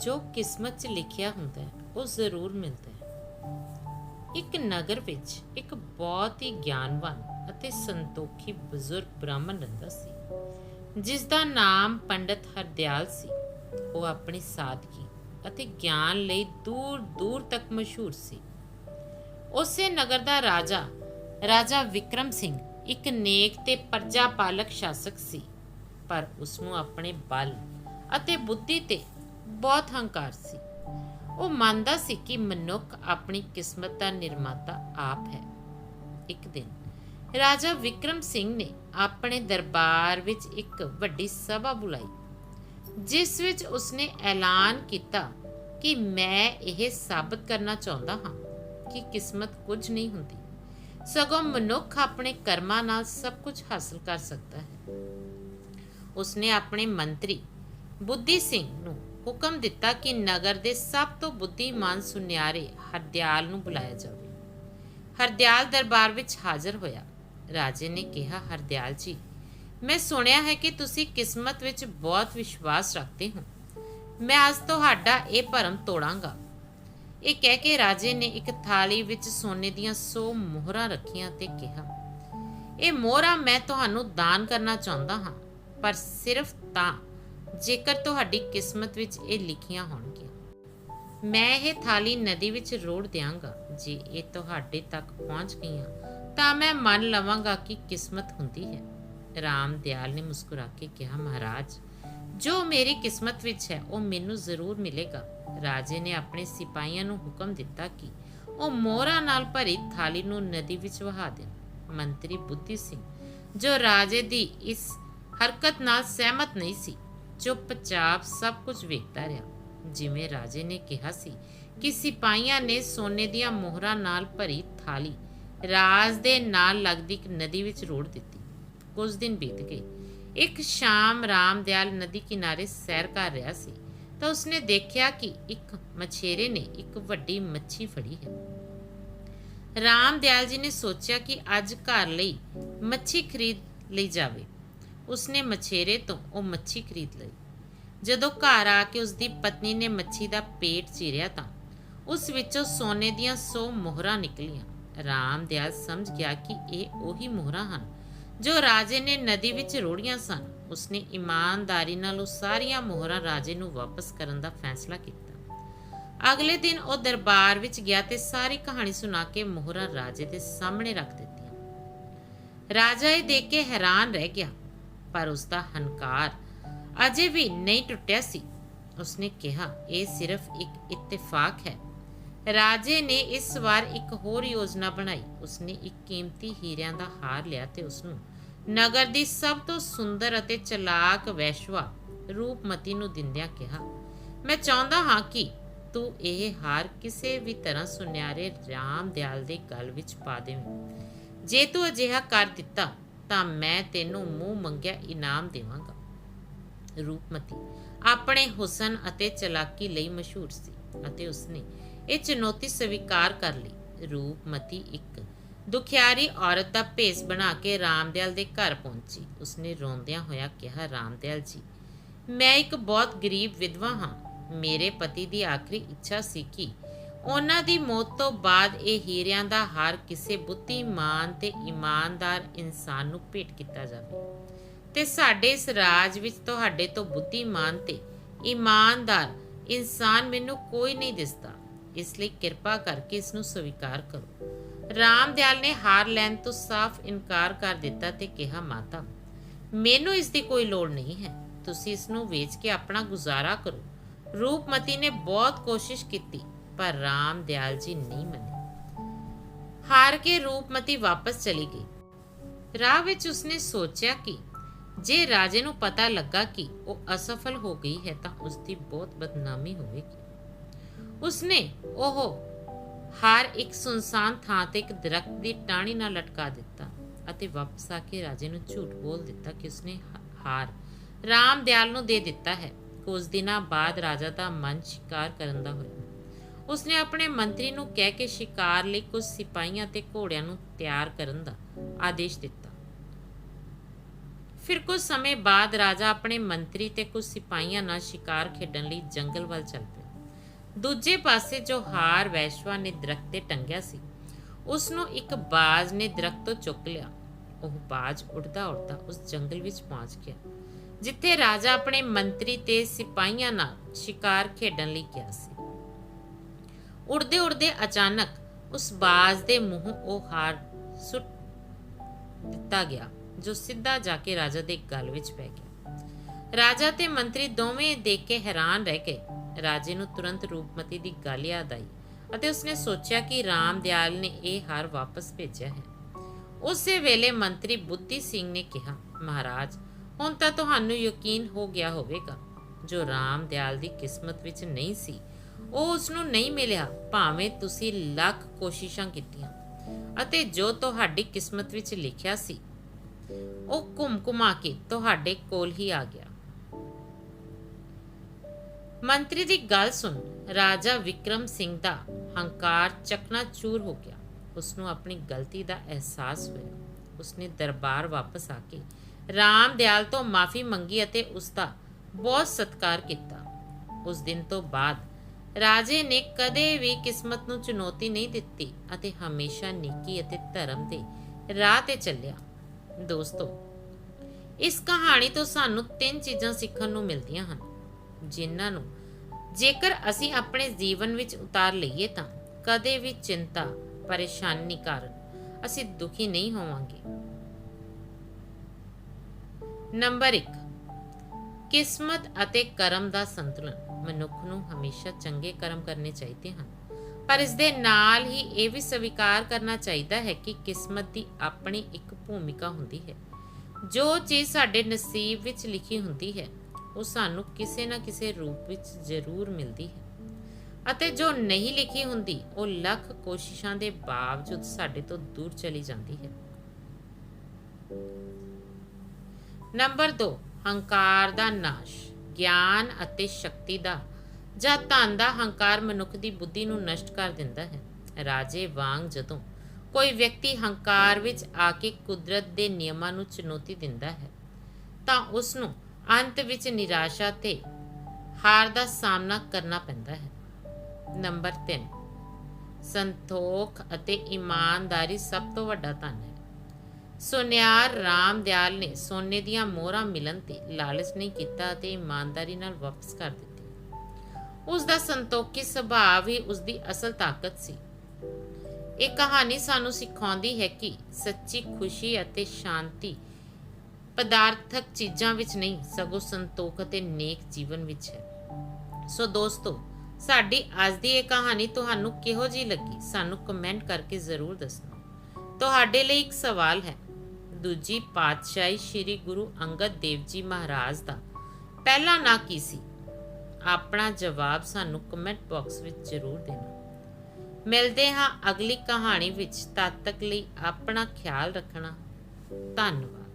ਜੋ ਕਿਸਮਤ 'ਚ ਲਿਖਿਆ ਹੁੰਦਾ ਹੈ, ਉਹ ਜ਼ਰੂਰ ਮਿਲਦਾ ਹੈ। ਇੱਕ ਨਗਰ ਵਿੱਚ ਇੱਕ ਬਹੁਤ ਹੀ ਗਿਆਨਵਾਨ ਅਤੇ ਸੰਤੋਖੀ ਬਜ਼ੁਰਗ ਬ੍ਰਾਹਮਣ ਰਹਿੰਦਾ ਸੀ, ਜਿਸ ਦਾ ਨਾਮ ਪੰਡਤ ਹਰਦਿਆਲ ਸੀ। ਉਹ ਆਪਣੀ ਸਾਦਗੀ ਅਤੇ ਗਿਆਨ ਲਈ ਦੂਰ ਦੂਰ ਤੱਕ ਮਸ਼ਹੂਰ ਸੀ। ਉਸੇ ਨਗਰ ਦਾ ਰਾਜਾ ਰਾਜਾ ਵਿਕਰਮ ਸਿੰਘ ਇੱਕ ਨੇਕ ਤੇ ਪ੍ਰਜਾ ਪਾਲਕ ਸ਼ਾਸਕ ਸੀ, ਪਰ ਉਸ ਨੂੰ ਆਪਣੇ ਬਲ ਅਤੇ ਬੁੱਧੀ ਤੇ ਬਹੁਤ ਹੰਕਾਰ ਸੀ। ਉਹ ਮੰਨਦਾ ਸੀ ਕਿ ਮਨੁੱਖ ਆਪਣੀ ਕਿਸਮਤ ਦਾ ਨਿਰਮਾਤਾ ਆਪ ਹੈ। ਇੱਕ ਦਿਨ ਰਾਜਾ ਵਿਕਰਮ ਸਿੰਘ ਨੇ ਆਪਣੇ ਦਰਬਾਰ ਵਿੱਚ ਇੱਕ ਵੱਡੀ ਸਭਾ ਬੁਲਾਈ, ਜਿਸ ਵਿੱਚ ਉਸਨੇ ਐਲਾਨ ਕੀਤਾ ਕਿ ਮੈਂ ਇਹ ਸਾਬਤ ਕਰਨਾ ਚਾਹੁੰਦਾ ਹਾਂ ਕਿ ਕਿਸਮਤ ਕੁਝ ਨਹੀਂ ਹੁੰਦੀ। ਸਗੋਂ ਮਨੁੱਖ ਆਪਣੇ ਕਰਮਾਂ ਨਾਲ ਸਭ ਕੁਝ ਹਾਸਲ ਕਰ ਸਕਦਾ ਹੈ। ਉਸਨੇ ਆਪਣੇ ਮੰਤਰੀ ਬੁੱਧੀ ਸਿੰਘ ਨੂੰ ਹੁਕਮ ਦਿੱਤਾ ਕਿ ਨਗਰ ਦੇ ਸਭ ਤੋਂ ਬੁੱਧੀਮਾਨ ਸੁਨਿਆਰੇ ਹਰਦਿਆਲ ਨੂੰ ਬੁਲਾਇਆ ਜਾਵੇ। ਹਰਦਿਆਲ ਦਰਬਾਰ ਵਿੱਚ ਹਾਜ਼ਰ ਹੋਇਆ। ਰਾਜੇ ਨੇ ਕਿਹਾ, ਹਰਦਿਆਲ ਜੀ, ਮੈਂ ਸੁਣਿਆ ਹੈ ਕਿ ਤੁਸੀਂ ਕਿਸਮਤ ਵਿੱਚ ਬਹੁਤ ਵਿਸ਼ਵਾਸ ਰੱਖਦੇ ਹੋ। ਮੈਂ ਅੱਜ ਤੁਹਾਡਾ ਇਹ ਭਰਮ ਤੋੜਾਂਗਾ ਇਹ ਕਹਿ ਕੇ ਰਾਜੇ ਨੇ ਇੱਕ ਥਾਲੀ ਵਿੱਚ ਸੋਨੇ ਦੀਆਂ 100 ਮੋਹਰਾਂ ਰੱਖੀਆਂ ਤੇ ਕਿਹਾ, ਇਹ ਮੋਹਰਾਂ ਮੈਂ ਤੁਹਾਨੂੰ ਦਾਨ ਕਰਨਾ ਚਾਹੁੰਦਾ ਹਾਂ, ਪਰ ਸਿਰਫ ਤਾਂ ਜੇਕਰ ਤੁਹਾਡੀ ਕਿਸਮਤ ਵਿੱਚ ਇਹ ਲਿਖੀਆਂ ਹੋਣਗੀਆਂ। ਮੈਂ ਇਹ ਥਾਲੀ ਨਦੀ ਵਿੱਚ ਰੋੜ ਦਿਆਂਗਾ। ਜੇ ਇਹ ਤੁਹਾਡੇ ਤੱਕ ਪਹੁੰਚ ਗਈਆਂ, ਤਾਂ ਮੈਂ ਮੰਨ ਲਵਾਂਗਾ ਕਿ ਕਿਸਮਤ ਹੁੰਦੀ ਹੈ। ਰਾਮ ਦਿਆਲ ਨੇ ਮੁਸਕਰਾ ਕੇ ਕਿਹਾ, ਮਹਾਰਾਜ, ਜੋ ਮੇਰੀ ਕਿਸਮਤ ਵਿੱਚ ਹੈ, ਉਹ ਮੈਨੂੰ ਜ਼ਰੂਰ ਮਿਲੇਗਾ। ਰਾਜੇ ਨੇ ਆਪਣੇ ਸਿਪਾਹੀਆਂ ਨੂੰ ਹੁਕਮ ਦਿੱਤਾ ਕਿ ਉਹ ਮੋਹਰਾਂ ਨਾਲ ਭਰੀ ਥਾਲੀ ਨੂੰ ਨਦੀ ਵਿੱਚ ਵਹਾ ਦੇਣ। ਮੰਤਰੀ ਬੁੱਧੀ ਸਿੰਘ, ਜੋ ਰਾਜੇ ਦੀ ਇਸ ਹਰਕਤ ਨਾਲ ਸਹਿਮਤ ਨਹੀਂ ਸੀ ਚੁੱਪਚਾਪ ਸਭ ਕੁਝ ਵੇਖਦਾ ਰਿਹਾ। ਜਿਵੇਂ ਰਾਜੇ ਨੇ ਕਿਹਾ ਸੀ ਕਿ ਸਿਪਾਹੀਆਂ ਨੇ ਸੋਨੇ ਦੀਆਂ ਮੋਹਰਾਂ ਨਾਲ ਭਰੀ ਥਾਲੀ ਰਾਜ ਦੇ ਨਾਲ ਲੱਗਦੀ ਇੱਕ ਨਦੀ ਵਿੱਚ ਰੋੜ ਦਿੱਤੀ। ਕੁਝ ਦਿਨ ਬੀਤ ਗਏ। ਇੱਕ ਸ਼ਾਮ ਰਾਮਦਿਆਲ ਨਦੀ ਕਿਨਾਰੇ ਸੈਰ ਕਰ ਰਿਹਾ ਸੀ ਤਾਂ ਉਸਨੇ ਦੇਖਿਆ ਕਿ ਇੱਕ ਮਛੇਰੇ ਨੇ ਇੱਕ ਵੱਡੀ ਮੱਛੀ ਫੜੀ ਹੈ। ਰਾਮਦਿਆਲ ਜੀ ਨੇ ਸੋਚਿਆ ਕਿ ਅੱਜ ਘਰ ਲਈ ਮੱਛੀ ਖਰੀਦ ਲਈ ਜਾਵੇ। ਉਸਨੇ ਮਛੇਰੇ ਤੋਂ ਉਹ ਮੱਛੀ ਖਰੀਦ ਲਈ। ਜਦੋਂ ਘਰ ਆ ਕੇ ਉਸਦੀ ਪਤਨੀ ਨੇ ਮੱਛੀ ਦਾ ਪੇਟ ਚੀਰਿਆ ਤਾਂ ਉਸ ਵਿੱਚੋਂ ਸੋਨੇ ਦੀਆਂ 100 ਮੋਹਰਾਂ ਨਿਕਲੀਆਂ। ਰਾਮਦਿਆਲ ਸਮਝ ਗਿਆ ਕਿ ਇਹ ਉਹੀ ਮੋਹਰਾਂ ਹਨ ਜੋ ਰਾਜੇ ਨੇ ਨਦੀ ਵਿੱਚ ਰੋੜੀਆਂ ਸਨ। ਉਸਨੇ ਇਮਾਨਦਾਰੀ ਨਾਲ ਉਹ ਸਾਰੀਆਂ ਮੋਹਰਾਂ ਰਾਜੇ ਨੂੰ ਵਾਪਸ ਕਰਨ ਦਾ ਫੈਸਲਾ ਕੀਤਾ। ਅਗਲੇ ਦਿਨ ਉਹ ਦਰਬਾਰ ਵਿੱਚ ਗਿਆ ਤੇ ਸਾਰੀ ਕਹਾਣੀ ਸੁਣਾ ਕੇ ਮੋਹਰਾਂ ਰਾਜੇ ਦੇ ਸਾਹਮਣੇ ਰੱਖ ਦਿੱਤੀਆਂ। ਰਾਜਾ ਇਹ ਦੇਖ ਕੇ ਹੈਰਾਨ ਰਹਿ ਗਿਆ ਪਰ ਉਸ ਦਾ ਹੰਕਾਰ ਅਜੇ ਵੀ ਨਹੀਂ ਟੁੱਟਿਆ ਸੀ। ਉਸਨੇ ਕਿਹਾ, ਇਹ ਸਿਰਫ ਇੱਕ ਇਤਫਾਕ ਹੈ। ਰਾਜੇ ਨੇ ਇਸ ਵਾਰ ਇੱਕ ਹੋਰ ਯੋਜਨਾ ਬਣਾਈ। ਉਸਨੇ ਇੱਕ ਕੀਮਤੀ ਹੀਰਿਆਂ ਦਾ ਹਾਰ ਲਿਆ ਤੇ ਉਸ ਨੂੰ ਨਗਰ ਦੀ ਸਭ ਤੋਂ ਸੁੰਦਰ ਅਤੇ ਚਲਾਕ ਵੈਸ਼ਵਾ ਰੂਪਮਤੀ ਨੂੰ ਦਿੰਦਿਆਂ ਕਿਹਾ, ਮੈਂ ਚਾਹੁੰਦਾ ਹਾਂ ਕਿ ਤੂੰ ਇਹ ਹਾਰ ਕਿਸੇ ਵੀ ਤਰ੍ਹਾਂ ਸੁਨਿਆਰੇ ਰਾਮ ਦਿਆਲ ਦੇ ਗਲ ਵਿੱਚ ਪਾ ਦੇਵੇਂ। ਜੇ ਤੂੰ ਅਜਿਹਾ ਕਰ ਦਿੱਤਾ ਤਾਂ ਮੈਂ ਤੈਨੂੰ ਮੂੰਹ ਮੰਗਿਆ ਇਨਾਮ ਦੇਵਾਂਗਾ। ਰੂਪਮਤੀ, ਆਪਣੇ ਹੁਸਨ ਅਤੇ ਚਲਾਕੀ ਲਈ ਮਸ਼ਹੂਰ ਸੀ ਅਤੇ ਉਸਨੇ ਇਹ ਚੁਣੌਤੀ ਸਵੀਕਾਰ ਕਰ ਲਈ। ਰੂਪਮਤੀ ਇੱਕ ਦੁਖਿਆਰੀ ਔਰਤ ਦਾ ਭੇਸ ਬਣਾ ਕੇ ਰਾਮਦਿਆਲ ਦੇ ਘਰ ਪਹੁੰਚੀ। ਉਸਨੇ ਰੋਂਦਿਆਂ ਹੋਇਆ ਕਿਹਾ, ਰਾਮਦਿਆਲ ਜੀ, ਮੈਂ ਇੱਕ ਬਹੁਤ ਗਰੀਬ ਵਿਧਵਾ ਹਾਂ। ਮੇਰੇ ਪਤੀ ਦੀ ਆਖਰੀ ਇੱਛਾ ਸੀ ਕਿ ਉਹਨਾਂ ਦੀ ਮੌਤ ਤੋਂ ਬਾਅਦ ਇਹ ਹੀਰਿਆਂ ਦਾ ਹਾਰ ਕਿਸੇ ਬੁੱਧੀਮਾਨ ਤੇ ਇਮਾਨਦਾਰ ਇਨਸਾਨ ਨੂੰ ਭੇਟ ਕੀਤਾ ਜਾਵੇ। ਤੇ ਸਾਡੇ ਇਸ ਰਾਜ ਵਿੱਚ ਤੁਹਾਡੇ ਤੋਂ ਬੁੱਧੀਮਾਨ ਤੇ ਇਮਾਨਦਾਰ ਇਨਸਾਨ ਮੈਨੂੰ ਕੋਈ ਨਹੀਂ ਦਿਸਦਾ। ਇਸ ਲਈ ਕਿਰਪਾ ਕਰਕੇ ਇਸ ਨੂੰ ਸਵੀਕਾਰ ਕਰੋ। ਰਾਮਦਿਆਲ ਨੇ ਹਾਰ ਲੈਣ ਤੋਂ ਸਾਫ਼ ਇਨਕਾਰ ਕਰ ਦਿੱਤਾ ਤੇ ਕਿਹਾ, ਮਾਤਾ, ਮੈਨੂੰ ਇਸ ਦੀ ਕੋਈ ਲੋੜ ਨਹੀਂ ਹੈ। ਤੁਸੀਂ ਇਸ ਨੂੰ ਵੇਚ ਕੇ ਆਪਣਾ ਗੁਜ਼ਾਰਾ ਕਰੋ। ਰੂਪਮਤੀ ਨੇ ਬਹੁਤ ਕੋਸ਼ਿਸ਼ ਕੀਤੀ। ਪਰ ਰਾਮ ਦਿਆਲ ਜੀ ਨਹੀਂ ਮੰਨੇ। ਹਾਰ ਕੇ ਰੂਪਮਤੀ ਵਾਪਸ ਚਲੀ ਗਈ। ਰਾਹ ਵਿੱਚ ਉਸਨੇ ਸੋਚਿਆ ਕਿ ਜੇ ਰਾਜੇ ਨੂੰ ਪਤਾ ਲੱਗਾ ਕਿ ਉਹ ਅਸਫਲ ਹੋ ਗਈ ਹੈ ਤਾਂ ਉਸ ਦੀ ਬਹੁਤ ਬਦਨਾਮੀ ਹੋਵੇਗੀ। ਉਸਨੇ ਉਹ ਹਾਰ ਇੱਕ ਸੁਨਸਾਨ ਥਾਂ ਤੇ ਇੱਕ ਦਰਖਤ ਦੀ ਟਾਹਣੀ ਨਾਲ ਲਟਕਾ ਦਿੱਤਾ ਅਤੇ ਵਾਪਸ ਆ ਕੇ ਰਾਜੇ ਨੂੰ ਝੂਠ ਬੋਲ ਦਿੱਤਾ ਕਿ ਉਸਨੇ ਹਾਰ ਰਾਮ ਦਿਆਲ ਨੂੰ ਦੇ ਦਿੱਤਾ ਹੈ ਕੁਝ ਦਿਨਾਂ ਬਾਅਦ ਰਾਜਾ ਦਾ ਮਨ ਸ਼ਿਕਾਰ ਕਰਨ ਦਾ ਹੋਇਆ। ਉਸਨੇ ਆਪਣੇ ਮੰਤਰੀ ਨੂੰ ਕਹਿ ਕੇ ਸ਼ਿਕਾਰ ਲਈ ਕੁਝ ਸਿਪਾਹੀਆਂ ਤੇ ਘੋੜਿਆਂ ਨੂੰ ਤਿਆਰ ਕਰਨ ਦਾ ਆਦੇਸ਼ ਦਿੱਤਾ। ਫਿਰ ਕੁਝ ਸਮੇਂ ਬਾਅਦ ਰਾਜਾ ਆਪਣੇ ਮੰਤਰੀ ਤੇ ਕੁਝ ਸਿਪਾਹੀਆਂ ਨਾਲ ਸ਼ਿਕਾਰ ਖੇਡਣ ਲਈ ਜੰਗਲ ਵੱਲ ਚੱਲ ਪਿਆ। ਦੂਜੇ ਪਾਸੇ ਜੋ ਹਾਰ ਵੈਸ਼ਵਾ ਨੇ ਦਰਖਤ ਤੇ ਟੰਗਿਆ ਸੀ ਉਸ ਨੂੰ ਇੱਕ ਬਾਜ਼ ਨੇ ਦਰਖਤ ਤੋਂ ਚੁੱਕ ਲਿਆ। ਉਹ ਬਾਜ਼ ਉੱਡਦਾ ਉੱਡਦਾ ਉਸ ਜੰਗਲ ਵਿੱਚ ਪਹੁੰਚ ਗਿਆ, ਜਿੱਥੇ ਰਾਜਾ ਆਪਣੇ ਮੰਤਰੀ ਤੇ ਸਿਪਾਹੀਆਂ ਨਾਲ ਸ਼ਿਕਾਰ ਖੇਡਣ ਲਈ ਗਿਆ ਸੀ। ਉੜਦੇ ਉੜਦੇ ਅਚਾਨਕ ਉਸ ਬਾਜ਼ ਦੇ ਮੂੰਹ ਉਹ ਹਾਰ ਸੁੱਟ ਦਿੱਤਾ ਗਿਆ, ਜੋ ਸਿੱਧਾ ਜਾ ਕੇ ਰਾਜਾ ਦੇ ਗਲ ਵਿੱਚ ਪੈ ਗਿਆ। ਰਾਜਾ ਤੇ ਮੰਤਰੀ ਦੋਵੇਂ ਦੇਖ ਕੇ ਹੈਰਾਨ ਰਹਿ ਗਏ। ਰਾਜੇ ਨੂੰ ਤੁਰੰਤ ਰੂਪਮਤੀ ਦੀ ਗੱਲ ਯਾਦ ਆਈ ਅਤੇ ਉਸਨੇ ਸੋਚਿਆ ਕਿ ਰਾਮ ਦਿਆਲ ਨੇ ਇਹ ਹਾਰ ਵਾਪਸ ਭੇਜਿਆ ਹੈ। ਉਸੇ ਵੇਲੇ ਮੰਤਰੀ ਬੁੱਧੀ ਸਿੰਘ ਨੇ ਕਿਹਾ, ਮਹਾਰਾਜ, ਹੁਣ ਤਾਂ ਤੁਹਾਨੂੰ ਯਕੀਨ ਹੋ ਗਿਆ ਹੋਵੇਗਾ, ਜੋ ਰਾਮ ਦਿਆਲ ਦੀ ਕਿਸਮਤ ਵਿੱਚ ਨਹੀਂ ਸੀ ਉਹ ਉਸ ਨੂੰ ਨਹੀਂ ਮਿਲਿਆ, ਭਾਵੇਂ ਤੁਸੀਂ ਲੱਖ ਕੋਸ਼ਿਸ਼ਾਂ ਕੀਤੀਆਂ ਅਤੇ ਜੋ ਤੁਹਾਡੀ ਕਿਸਮਤ ਵਿੱਚ ਲਿਖਿਆ ਸੀ। ਉਹ ਘੁੰਮ ਘੁਮਾ ਕੇ ਤੁਹਾਡੇ ਕੋਲ ਹੀ ਆ ਗਿਆ। ਮੰਤਰੀ ਦੀ ਗੱਲ ਸੁਣ, ਰਾਜਾ ਵਿਕਰਮ ਸਿੰਘ ਦਾ ਹੰਕਾਰ ਚਕਨਾਚੂਰ ਹੋ ਗਿਆ। ਉਸ ਨੂੰ ਆਪਣੀ ਗਲਤੀ ਦਾ ਅਹਿਸਾਸ ਹੋਇਆ। ਉਸਨੇ ਦਰਬਾਰ ਵਾਪਸ ਆ ਕੇ ਰਾਮ ਦਿਆਲ ਤੋਂ ਮਾਫੀ ਮੰਗੀ ਅਤੇ ਉਸ ਦਾ ਬਹੁਤ ਸਤਿਕਾਰ ਕੀਤਾ। ਉਸ ਦਿਨ ਤੋਂ ਬਾਅਦ ਰਾਜੇ ਨੇ ਕਦੇ ਵੀ ਕਿਸਮਤ ਨੂੰ ਚੁਣੌਤੀ ਨਹੀਂ ਦਿੱਤੀ ਅਤੇ ਹਮੇਸ਼ਾ ਨੇਕੀ ਅਤੇ ਧਰਮ ਦੇ ਰਾਹ ਤੇ ਚੱਲਿਆ। ਦੋਸਤੋ, ਇਸ ਕਹਾਣੀ ਤੋਂ ਸਾਨੂੰ ਤਿੰਨ ਚੀਜ਼ਾਂ ਸਿੱਖਣ ਨੂੰ ਮਿਲਦੀਆਂ ਹਨ। ਜਿਨ੍ਹਾਂ ਨੂੰ ਜੇਕਰ ਅਸੀਂ ਆਪਣੇ ਜੀਵਨ ਵਿੱਚ ਉਤਾਰ ਲਈਏ ਤਾਂ ਕਦੇ ਵੀ ਚਿੰਤਾ, ਪਰੇਸ਼ਾਨੀ ਕਾਰਨ ਅਸੀਂ ਦੁਖੀ ਨਹੀਂ ਹੋਵਾਂਗੇ। ਨੰਬਰ 1 ਕਿਸਮਤ ਅਤੇ ਕਰਮ ਦਾ ਸੰਤੁਲਨ। ਮਨੁੱਖ ਨੂੰ ਹਮੇਸ਼ਾ ਚੰਗੇ ਕਰਮ ਕਰਨੇ ਚਾਹੀਦੇ ਹਨ। ਪਰ ਇਸ ਦੇ ਨਾਲ ਹੀ ਇਹ ਵੀ ਸਵੀਕਾਰ ਕਰਨਾ ਚਾਹੀਦਾ ਹੈ ਕਿ ਕਿਸਮਤ ਦੀ ਆਪਣੀ ਇੱਕ ਭੂਮਿਕਾ ਹੁੰਦੀ ਹੈ। ਜੋ ਚੀਜ਼ ਸਾਡੇ ਨਸੀਬ ਵਿੱਚ ਲਿਖੀ ਹੁੰਦੀ ਹੈ, ਉਹ ਸਾਨੂੰ ਕਿਸੇ ਨਾ ਕਿਸੇ ਰੂਪ ਵਿੱਚ ਜ਼ਰੂਰ ਮਿਲਦੀ ਹੈ। ਅਤੇ ਜੋ ਨਹੀਂ ਲਿਖੀ ਹੁੰਦੀ, ਉਹ ਲੱਖ ਕੋਸ਼ਿਸ਼ਾਂ ਦੇ ਬਾਵਜੂਦ ਸਾਡੇ ਤੋਂ ਦੂਰ ਚਲੀ ਜਾਂਦੀ ਹੈ। ਨੰਬਰ 2 ਹੰਕਾਰ ਦਾ ਨਾਸ਼, ਗਿਆਨ ਅਤੇ ਸ਼ਕਤੀ ਦਾ, ਜਾਂ ਧਨ ਦਾ ਹੰਕਾਰ ਮਨੁੱਖ ਦੀ ਬੁੱਧੀ ਨੂੰ ਨਸ਼ਟ ਕਰ ਦਿੰਦਾ ਹੈ। ਰਾਜੇ ਵਾਂਗ ਜਦੋਂ ਕੋਈ ਵਿਅਕਤੀ ਹੰਕਾਰ ਵਿੱਚ ਆ ਕੇ ਕੁਦਰਤ ਦੇ ਨਿਯਮਾਂ ਨੂੰ ਚੁਣੌਤੀ ਦਿੰਦਾ ਹੈ, ਤਾਂ ਉਸ ਨੂੰ ਅੰਤ ਵਿੱਚ ਨਿਰਾਸ਼ਾ ਤੇ ਹਾਰ ਦਾ ਸਾਹਮਣਾ ਕਰਨਾ ਪੈਂਦਾ ਹੈ। ਨੰਬਰ 3 ਸੰਤੋਖ ਅਤੇ ਇਮਾਨਦਾਰੀ ਸਭ ਤੋਂ ਵੱਡਾ ਧਨ ਹੈ। ਸੁਨਿਆਰ ਰਾਮ ਦਿਆਲ ਨੇ ਸੋਨੇ ਦੀਆਂ ਮੋਹਰਾਂ ਮਿਲਣ ਤੇ ਲਾਲਚ ਨਹੀਂ ਕੀਤਾ ਅਤੇ ਇਮਾਨਦਾਰੀ ਨਾਲ ਵਾਪਸ ਕਰ ਦਿੱਤੀ। ਉਸ ਦਾ ਸੰਤੋਖੀ ਸੁਭਾਅ ਹੀ ਉਸ ਦੀ ਅਸਲ ਤਾਕਤ ਸੀ। ਇਹ ਕਹਾਣੀ ਸਾਨੂੰ ਸਿਖਾਉਂਦੀ ਹੈ ਕਿ ਸੱਚੀ ਖੁਸ਼ੀ ਅਤੇ ਸ਼ਾਂਤੀ ਪਦਾਰਥਕ ਚੀਜ਼ਾਂ ਵਿੱਚ ਨਹੀਂ, ਸਗੋਂ ਸੰਤੋਖ ਅਤੇ ਨੇਕ ਜੀਵਨ ਵਿੱਚ ਹੈ। ਸੋ ਦੋਸਤੋ, ਸਾਡੀ ਅੱਜ ਦੀ ਇਹ ਕਹਾਣੀ ਤੁਹਾਨੂੰ ਕਿਹੋ ਜਿਹੀ ਲੱਗੀ? ਸਾਨੂੰ ਕਮੈਂਟ ਕਰਕੇ ਜ਼ਰੂਰ ਦੱਸਣਾ। ਤੁਹਾਡੇ ਲਈ ਇੱਕ ਸਵਾਲ ਹੈ ਦੂਜੀ ਪਾਤਸ਼ਾਹੀ ਸ੍ਰੀ ਗੁਰੂ ਅੰਗਦ ਦੇਵ ਜੀ ਮਹਾਰਾਜ ਦਾ। ਪਹਿਲਾ ਨਾਂ ਕੀ ਸੀ? ਆਪਣਾ ਜਵਾਬ ਸਾਨੂੰ ਕਮੈਂਟ ਬਾਕਸ ਵਿੱਚ ਜ਼ਰੂਰ ਦੇਣਾ। ਮਿਲਦੇ ਹਾਂ ਅਗਲੀ ਕਹਾਣੀ ਵਿੱਚ। ਤਦ ਤੱਕ ਲਈ ਆਪਣਾ ਖਿਆਲ ਰੱਖਣਾ। ਧੰਨਵਾਦ।